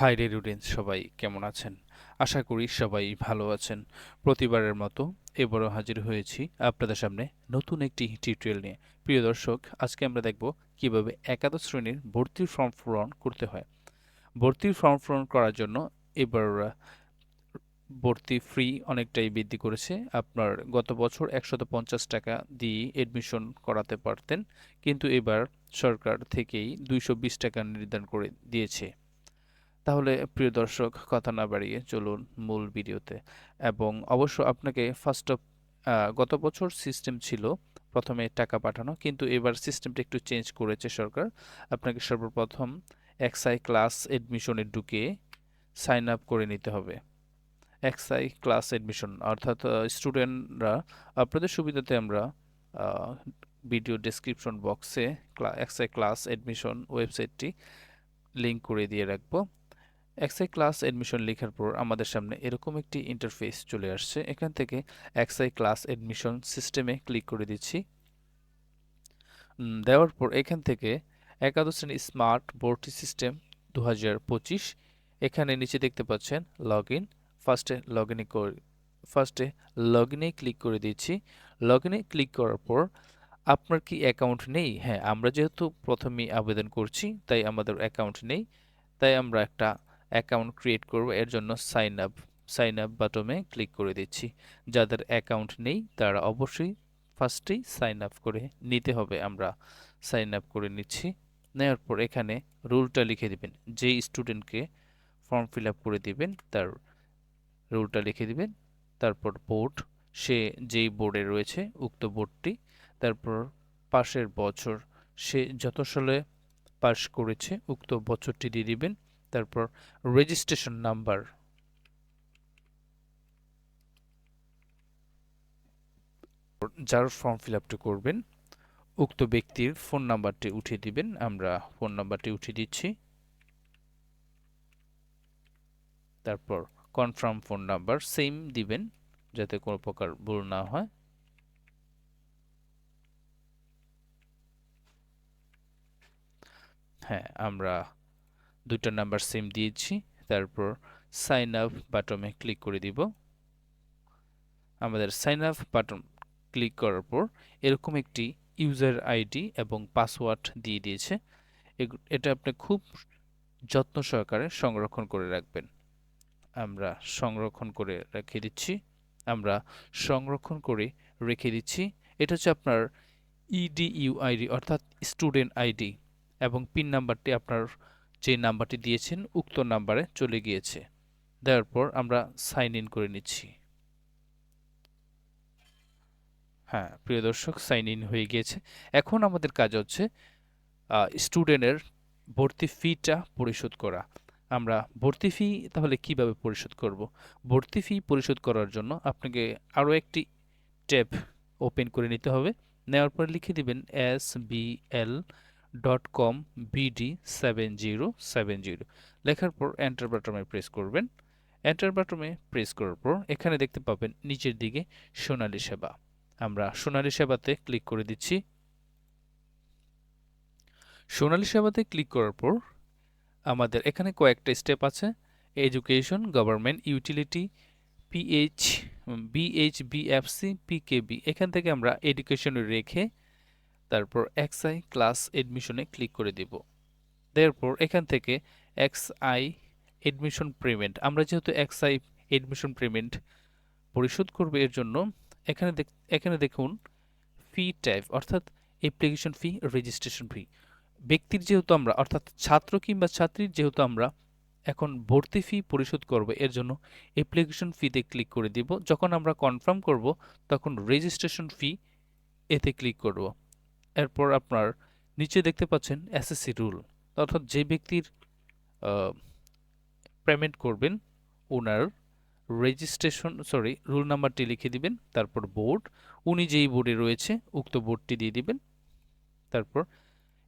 High রেডিওডেন্স সবাই কেমন আছেন? আশা করি সবাই ভালো আছেন। প্রতিবারের মতো এবারও হাজির হয়েছি আপনাদের সামনে নতুন একটি টিউটোরিয়াল নিয়ে। প্রিয় দর্শক, আজকে আমরা দেখব কীভাবে একাদশ শ্রেণির ভর্তির ফর্ম পূরণ করতে হয়। ভর্তির ফর্ম পূরণ করার জন্য এবার ভর্তি ফ্রি অনেকটাই বৃদ্ধি করেছে। আপনার গত বছর একশত পঞ্চাশ টাকা দিয়ে এডমিশন করাতে পারতেন, কিন্তু এবার সরকার থেকেই দুইশো বিশ টাকা নির্ধারণ করে দিয়েছে। তাহলে প্রিয় দর্শক, কথা না বাড়িয়ে চলুন মূল ভিডিওতে। এবং অবশ্য আপনাকে ফার্স্ট অফ গত বছর সিস্টেম ছিল প্রথমে টাকা পাঠানো, কিন্তু এবার সিস্টেমটা একটু চেঞ্জ করেছে সরকার। আপনাকে সর্বপ্রথম এক্সআই ক্লাস এডমিশনে ঢুকে সাইন আপ করে নিতে হবে। এক্সআই ক্লাস এডমিশন অর্থাৎ স্টুডেন্টরা আপনাদের সুবিধাতে আমরা ভিডিও ডেসক্রিপশন বক্সে এক্সআই ক্লাস এডমিশন ওয়েবসাইটটি লিঙ্ক করে দিয়ে রাখব। এক্সআই ক্লাস এডমিশন লেখার পর আমাদের সামনে এরকম একটি ইন্টারফেস চলে আসছে। এখান থেকে এক্সআই ক্লাস এডমিশন সিস্টেমে ক্লিক করে দিচ্ছি। দেওয়ার পর এখান থেকে একাদশ শ্রেণি স্মার্ট ভর্তি সিস্টেম দু হাজার পঁচিশ, এখানে নিচে দেখতে পাচ্ছেন লগ ইন ফার্স্টে লগ ইনে ফার্স্টে লগ ইনে ক্লিক করে দিচ্ছি। লগ ইনে ক্লিক করার পর আপনার কি অ্যাকাউন্ট নেই? হ্যাঁ আমরা যেহেতু প্রথমেই আবেদন করছি, তাই আমাদের অ্যাকাউন্ট নেই। তাই আমরা একটা অ্যাকাউন্ট ক্রিয়েট করব, এর জন্য সাইন আপ সাইন আপ বাটনে ক্লিক করে দিচ্ছি। যাদের অ্যাকাউন্ট নেই, তারা অবশ্যই ফার্স্টেই সাইন আপ করে নিতে হবে, আমরা সাইন আপ করে নিচ্ছি। নেওয়ার পর এখানে রুলটা লিখে দিবেন। যেই স্টুডেন্টকে ফর্ম ফিল আপ করে দিবেন, তার রুলটা লিখে দিবেন। তারপর বোর্ড সে যেই বোর্ডে রয়েছে, উক্ত বোর্ডটি তারপর পাশের বছর, সে যত সালে পাশ করেছে, উক্ত বছরটি দিয়ে দিবেন। তারপর রেজিস্ট্রেশন নাম্বার যার ফর্ম ফিল আপটি করবেন, উক্ত ব্যক্তির ফোন নাম্বারটি উঠিয়ে দিবেন, আমরা ফোন নাম্বারটি উঠিয়ে দিচ্ছি। তারপর কনফার্ম ফোন নাম্বার সেম দিবেন, যাতে কোনো প্রকার ভুল না হয়। হ্যাঁ আমরা দুটো নাম্বার সেম দিয়েছি, তারপর সাইন আপ বাটনে ক্লিক করে দিব। আমাদের সাইন আপ বাটন ক্লিক করার পর এরকম একটি ইউজার আইডি এবং পাসওয়ার্ড দিয়ে দিয়েছে। এটা আপনি খুব যত্ন সহকারে সংরক্ষণ করে রাখবেন। আমরা সংরক্ষণ করে রেখে দিচ্ছি। আমরা সংরক্ষণ করে রেখে দিচ্ছি। এটা হচ্ছে আপনার ইডিইউ আইডি অর্থাৎ স্টুডেন্ট আইডি এবং পিন নাম্বারটি আপনার যে নাম্বারটি দিয়েছেন উক্ত নাম্বারে চলে গিয়েছে। দেওয়ার পর আমরা সাইন ইন করে নিচ্ছি। হ্যাঁ প্রিয় দর্শক, সাইন ইন হয়ে গিয়েছে। এখন আমাদের কাজ হচ্ছে স্টুডেন্টের ভর্তি ফিটা পরিশোধ করা। আমরা ভর্তি ফি তাহলে কীভাবে পরিশোধ করব? ভর্তি ফি পরিশোধ করার জন্য আপনাকে আরও একটি ট্যাব ওপেন করে নিতে হবে। নেওয়ার পর লিখে দিবেন S B L dot com BD seven zero seven zero লেখার পর এন্টার বাটনে প্রেস করবেন। এন্টার বাটনে প্রেস করার পর এখানে দেখতে পাবেন নিচের দিকে সোনালী সেবা। আমরা সোনালী সেবাতে ক্লিক করে দিচ্ছি। সোনালী সেবাতে ক্লিক করার পর আমাদের এখানে কয়েকটা স্টেপ আছে। Education government utility PH BHBFC PKB এখান থেকে আমরা এডুকেশন রেখে তারপর এক্সআই ক্লাস এডমিশনে ক্লিক করে দিব। তারপর এখান থেকে এক্সআই এডমিশন পেমেন্ট আমরা যেহেতু এক্সআই এডমিশন পেমেন্ট পরিশোধ করবে এর জন্য, এখানে এখানে দেখুন ফি টাইপ অর্থাৎ অ্যাপ্লিকেশন ফি রেজিস্ট্রেশন ফি ব্যক্তির যেহেতু আমরা, অর্থাৎ ছাত্র কিংবা ছাত্রীর যেহেতু আমরা এখন ভর্তি ফি পরিশোধ করব এর জন্য অ্যাপ্লিকেশন ফিতে ক্লিক করে দিব। যখন আমরা কনফার্ম করব, তখন রেজিস্ট্রেশন ফি এতে ক্লিক করব। এরপর আপনার নিচে দেখতে পাচ্ছেন এসএসসি রুল। অর্থাৎ যে ব্যক্তির পেমেন্ট করবেন, ওনার রেজিস্ট্রেশন সরি রুল নাম্বারটি লিখে দিবেন, তারপর বোর্ড উনি যেই বোর্ডে রয়েছে, উক্ত বোর্ডটি দিয়ে দিবেন, তারপর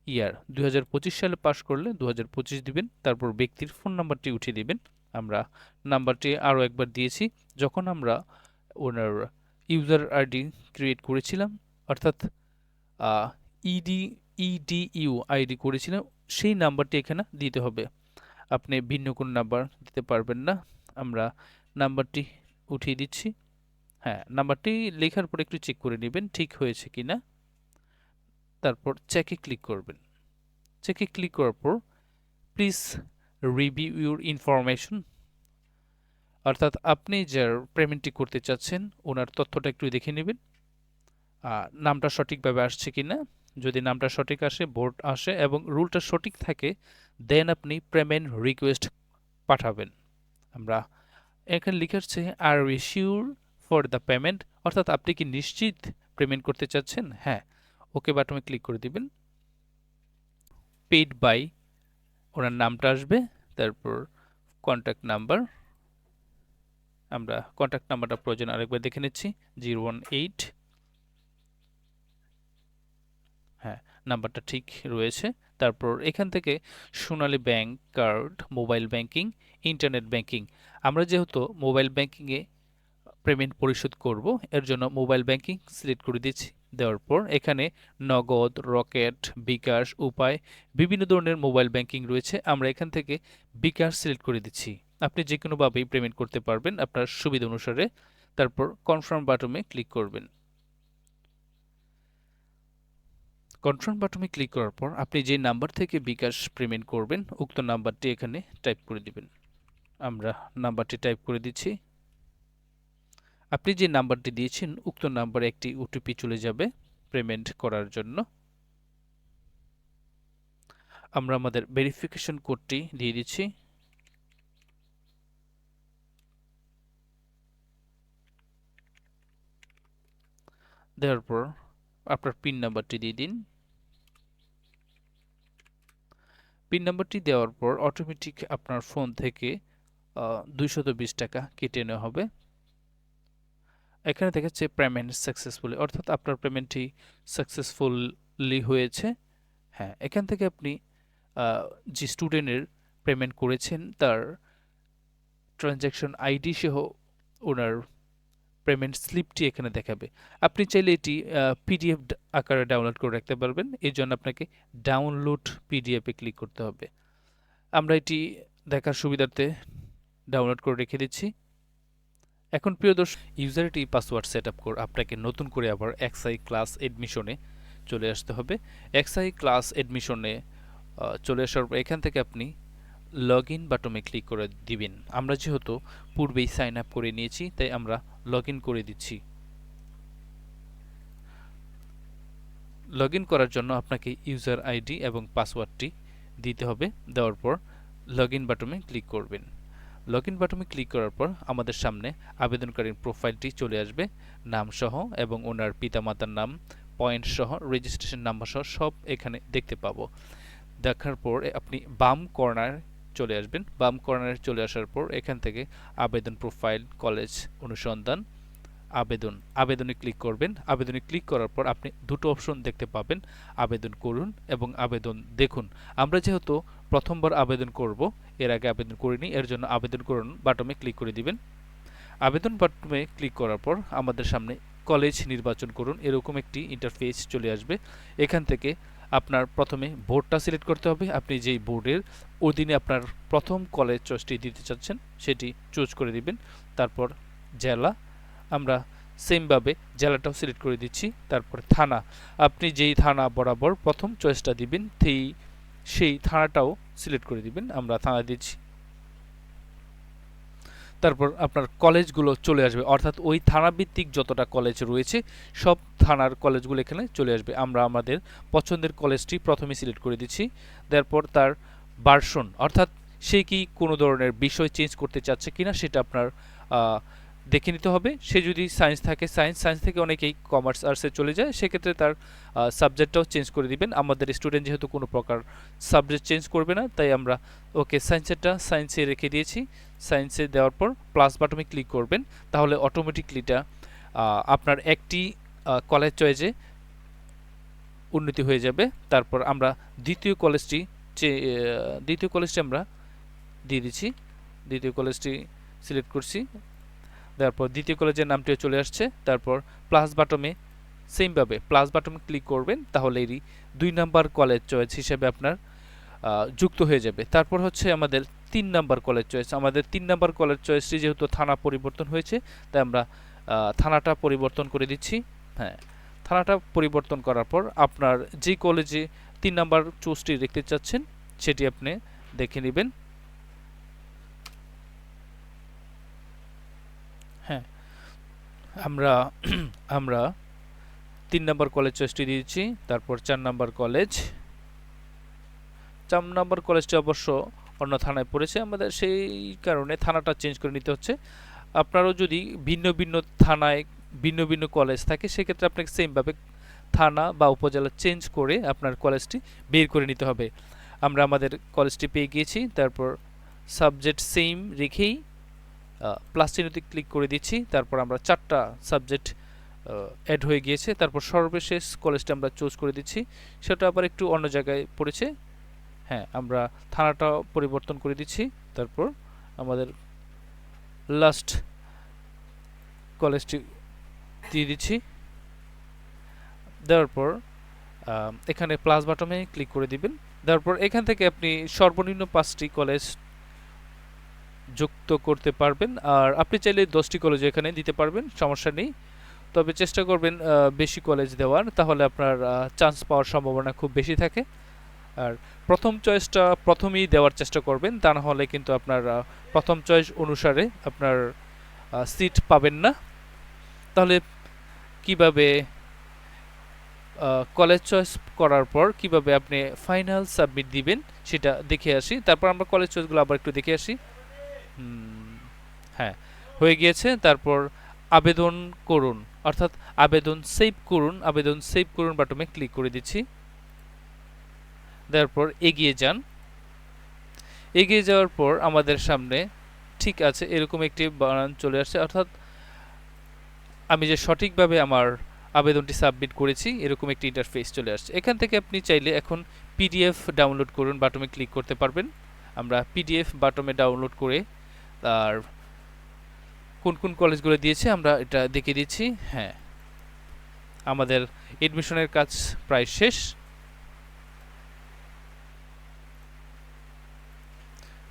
ইয়ার দু হাজার পঁচিশ সালে পাশ করলে দু হাজার পঁচিশ দিবেন, তারপর ব্যক্তির ফোন নাম্বারটি উঠিয়ে দিবেন। আমরা নাম্বারটি আরও একবার দিয়েছি, যখন আমরা ওনার ইউজার আইডি ক্রিয়েট করেছিলাম, অর্থাৎ ইডি ইডিইউ আইডি করেছিলাম সেই নাম্বারটি এখানে দিতে হবে। আপনি ভিন্ন কোনো নাম্বার দিতে পারবেন না। আমরা নাম্বারটি উঠিয়ে দিচ্ছি। হ্যাঁ নাম্বারটি লেখার পর একটু চেক করে নেবেন, ঠিক হয়েছে কি না তারপর চেকে ক্লিক করবেন। চেকে ক্লিক করার পর প্লিজ রিভিউ ইউর ইনফরমেশন অর্থাৎ আপনি যার পেমেন্টটি করতে চাচ্ছেন, ওনার তথ্যটা একটু দেখে নেবেন। নামটা সঠিকভাবে আসছে কি না যদি নামটা সঠিক আসে বোর্ড আসে এবং রুলটা সঠিক থাকে দেন আপনি পেমেন্ট রিকোয়েস্ট পাঠাবেন। আমরা এখানে লিখে আসছে আর শিওর ফর দ্য পেমেন্ট অর্থাৎ আপনি কি নিশ্চিত পেমেন্ট করতে চাচ্ছেন? হ্যাঁ। ওকে বাটনে ক্লিক করে দিবেন। পেইড বাই ওনার নামটা আসবে, তারপর কন্ট্যাক্ট নাম্বার আমরা কন্ট্যাক্ট নাম্বারটা প্রয়োজন আরেকবার দেখে নিচ্ছি জিরো ওয়ান এইট হ্যাঁ নাম্বারটা ঠিক রয়েছে। তারপর এখান থেকে Sonali bank card, mobile banking, internet banking. আমরা যেহেতু মোবাইল ব্যাংকিংয়ে পেমেন্ট পরিশোধ করব, এর জন্য মোবাইল ব্যাংকিং সিলেক্ট করে দিচ্ছি। দেওয়ার পর এখানে নগদ, রকেট, বিকাশ, উপায় বিভিন্ন ধরনের মোবাইল ব্যাংকিং রয়েছে। আমরা এখান থেকে বিকাশ সিলেক্ট করে দিচ্ছি। আপনি যে কোনোভাবেই পেমেন্ট করতে পারবেন আপনার সুবিধা অনুসারে। তারপর কনফার্ম বাটনে ক্লিক করবেন। কনফার্ম বাটনে ক্লিক করার পর আপনি যে নাম্বার থেকে বিকাশ পেমেন্ট করবেন, উক্ত নাম্বারটি এখানে টাইপ করে দিবেন। আমরা নাম্বারটি টাইপ করে দিচ্ছি। আপনি যে নাম্বারটি দিয়েছেন, উক্ত নাম্বারে একটি ওটিপি চলে যাবে পেমেন্ট করার জন্য। আমরা আমাদের ভেরিফিকেশন কোডটি দিয়ে দিচ্ছি। দেওয়ার পর আপনার পিন নাম্বারটি দিয়ে দিন। পিন নাম্বারটি দেওয়ার পর অটোমেটিক আপনার ফোন থেকে দুইশত বিশ টাকা কেটে নেওয়া হবে। এখানে দেখাচ্ছে পেমেন্ট সাকসেসফুলি অর্থাৎ আপনার পেমেন্টটি সাকসেসফুলি হয়েছে। হ্যাঁ এখান থেকে আপনি যে স্টুডেন্টের পেমেন্ট করেছেন, তার ট্রানজ্যাকশন আইডি সহ ওনার পেমেন্ট স্লিপটি এখানে দেখাবে। আপনি চাইলে এটি পিডিএফ আকারে ডাউনলোড করে রাখতে পারবেন। এই জন্য আপনাকে ডাউনলোড পিডিএফে ক্লিক করতে হবে। আমরা এটি দেখার সুবিধার্থে ডাউনলোড করে রেখে দিচ্ছি। এখন প্রিয় দর্শক ইউজারটি পাসওয়ার্ড সেট আপ করে আপনাকে নতুন করে আবার এক্সআই ক্লাস এডমিশনে চলে আসতে হবে। এক্সআই ক্লাস এডমিশনে চলে আসার পর এখান থেকে আপনি লগ ইন বাটনে ক্লিক করে দিবেন। আমরা যেহেতু পূর্বেই সাইন আপ করে নিয়েছি, তাই আমরা লগ করে দিচ্ছি। লগ করার জন্য আপনাকে ইউজার আইডি এবং পাসওয়ার্ডটি দিতে হবে। দেওয়ার পর লগ ইন বাটনে ক্লিক করবেন। লগ ইন বাটনে ক্লিক করার পর আমাদের সামনে আবেদনকারীর প্রোফাইলটি চলে আসবে। নাম সহ এবং ওনার পিতামাতার নাম পয়েন্ট সহ রেজিস্ট্রেশন নাম্বার সহ সব এখানে দেখতে পাবো। দেখার পর আপনি বাম কর্নার চলে আসবেন। বাম কর্নারে চলে আসার পর এখান থেকে আবেদন প্রোফাইল কলেজ অনুসন্ধান, আবেদন, আবেদনে ক্লিক করবেন। আবেদনে ক্লিক করার পর আপনি দুটো অপশন দেখতে পাবেন। আবেদন করুন এবং আবেদন দেখুন। আমরা যেহেতু প্রথমবার আবেদন করব, এর আগে আবেদন করিনি, এর জন্য আবেদন করুন বাটনে ক্লিক করে দিবেন। আবেদন বাটনে ক্লিক করার পর আমাদের সামনে কলেজ নির্বাচন করুন। এরকম একটি ইন্টারফেস চলে আসবে। এখান থেকে আপনার প্রথমে বোর্ডটা সিলেক্ট করতে হবে। আপনি যেই বোর্ডের অধীনে আপনার প্রথম কলেজ চয়েসটি দিতে চাচ্ছেন, সেটি চুজ করে দিবেন। তারপর জেলা, আমরা সেমভাবে জেলাটাও সিলেক্ট করে দিচ্ছি। তারপর থানা, আপনি যেই থানা বরাবর প্রথম চয়েসটা দিবেন সেই সেই থানাটাও সিলেক্ট করে দিবেন। আমরা থানা দিচ্ছি। তারপর আপনার কলেজগুলো চলে আসবে। অর্থাৎ ওই থানাভিত্তিক যতটা কলেজ রয়েছে, সব থানার কলেজগুলো এখানে চলে আসবে। আমরা আমাদের পছন্দের কলেজটি প্রথমে সিলেক্ট করে দিচ্ছি। তারপর তার ভার্সন অর্থাৎ সে কি কোনো ধরনের বিষয় চেঞ্জ করতে চাচ্ছে কিনা সেটা আপনার দেখে নিতে হবে। সে যদি সায়েন্স থাকে সায়েন্স সায়েন্স থেকে অনেকেই কমার্স আর্টসে চলে যায়, সেক্ষেত্রে তার সাবজেক্টটাও চেঞ্জ করে দিবেন। আমাদের স্টুডেন্ট যেহেতু কোনো প্রকার সাবজেক্ট চেঞ্জ করবে না, তাই আমরা ওকে সায়েন্সেরটা সায়েন্সে রেখে দিয়েছি। সায়েন্সে দেওয়ার পর প্লাস বাটনে ক্লিক করবেন, তাহলে অটোমেটিকলিটা আপনার একটি কলেজ চয়েসে উন্নতি হয়ে যাবে। তারপর আমরা দ্বিতীয় কলেজটি দ্বিতীয় কলেজটি আমরা দিয়ে দিচ্ছি। দ্বিতীয় কলেজটি সিলেক্ট করছি। তারপর দ্বিতীয় কলেজের নামটিও চলে আসছে। তারপর প্লাস বাটমে সেমভাবে প্লাস বাটমে ক্লিক করবেন তাহলে এরই দুই নাম্বার কলেজ চয়েস হিসেবে আপনার যুক্ত হয়ে যাবে। তারপর হচ্ছে আমাদের তিন নাম্বার কলেজ চয়েস আমাদের তিন নাম্বার কলেজ চয়েসটি যেহেতু থানা পরিবর্তন হয়েছে, তাই আমরা থানাটা পরিবর্তন করে দিচ্ছি। হ্যাঁ থানাটা পরিবর্তন করার পর আপনার যে কলেজে তিন নাম্বার চুজটি দেখতে চাচ্ছেন, সেটি আপনি দেখে নেবেন। হ্যাঁ। আমরা আমরা তিন নাম্বার কলেজ চয়েসটি দিয়েছি, তারপর চার নাম্বার কলেজ চার নাম্বার কলেজটি অবশ্য অন্য থানায় পড়েছে, আমাদের সেই কারণে থানাটা চেঞ্জ করে নিতে হচ্ছে। আপনারও যদি ভিন্ন ভিন্ন থানায় ভিন্ন ভিন্ন কলেজ থাকে, সেক্ষেত্রে আপনাকে সেমভাবে থানা বা উপজেলা চেঞ্জ করে আপনার কলেজটি বের করে নিতে হবে। আমরা আমাদের কলেজটি পেয়ে গিয়েছি, তারপর সাবজেক্ট সেম রেখেই প্লাস চিহ্নতে ক্লিক করে দিচ্ছি, তারপর আমরা চারটা সাবজেক্ট অ্যাড হয়ে গিয়েছে, তারপর সর্বশেষ কলেজটা আমরা চুজ করে দিচ্ছি, সেটা আবার একটু অন্য জায়গায় পড়েছে। হ্যাঁ আমরা থানাটা পরিবর্তন করে দিচ্ছি, তারপর আমাদের লাস্ট কলেজটি দিয়ে দিচ্ছি। দেওয়ার পর এখানে প্লাস বাটমে ক্লিক করে দিবেন। দেওয়ার পর এখান থেকে আপনি সর্বনিম্ন পাঁচটি কলেজ যুক্ত করতে পারবেন। আর আপনি চাইলে দশটি কলেজ এখানে দিতে পারবেন, সমস্যা নেই। তবে চেষ্টা করবেন বেশি কলেজ দেওয়ার, তাহলে আপনার চান্স পাওয়ার সম্ভাবনা খুব বেশি থাকে। আর প্রথম চয়েসটা প্রথমেই দেওয়ার চেষ্টা করবেন, তা না হলে কিন্তু আপনার প্রথম চয়েস অনুসারে আপনার সিট পাবেন না। তাহলে কীভাবে কলেজ চয়েস করার পর কীভাবে আপনি ফাইনাল সাবমিট দিবেন, সেটা দেখে আসি। তারপর আমরা কলেজ চয়েসগুলো আবার একটু দেখে আসি। হ্যাঁ হয়ে গিয়েছে। তারপর আবেদন করুন, অর্থাৎ আবেদন সেভ করুন, আবেদন সেভ করুন বাটনে ক্লিক করে দিচ্ছি। তারপর এগিয়ে যান। এগিয়ে যাওয়ার পর আমাদের সামনে ঠিক আছে, এরকম একটি বানান চলে আসছে। অর্থাৎ আমি যে সঠিকভাবে আমার আবেদনটি সাবমিট করেছি, এরকম একটি ইন্টারফেস চলে আসছে। এখান থেকে আপনি চাইলে এখন পিডিএফ ডাউনলোড করুন বাটনে ক্লিক করতে পারবেন। আমরা পিডিএফ বাটনে ডাউনলোড করে আর কোন কোন কলেজগুলো দিয়েছে আমরা এটা দেখে দিচ্ছি। হ্যাঁ। আমাদের এডমিশনের কাজ প্রায় শেষ।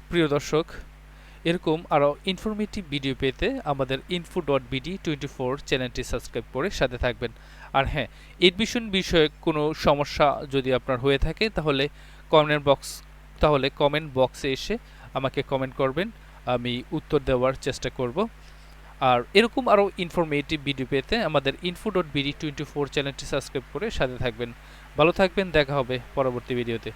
প্রিয় দর্শক, এরকম আরও ইনফরমেটিভ ভিডিও পেতে আমাদের info dot BD twenty four চ্যানেলটি সাবস্ক্রাইব করে সাথে থাকবেন। আর হ্যাঁ এডমিশন বিষয়ে কোনো সমস্যা যদি আপনার হয়ে থাকে, তাহলে কমেন্ট বক্স তাহলে কমেন্ট বক্সে এসে আমাকে কমেন্ট করবেন। আমি উত্তর দেওয়ার চেষ্টা করব। আর এরকম আরও ইনফরমেটিভ ভিডিও পেতে আমাদের info dot BD twenty four চ্যানেলটি সাবস্ক্রাইব করে সাথে থাকবেন। ভালো থাকবেন, দেখা হবে পরবর্তী ভিডিওতে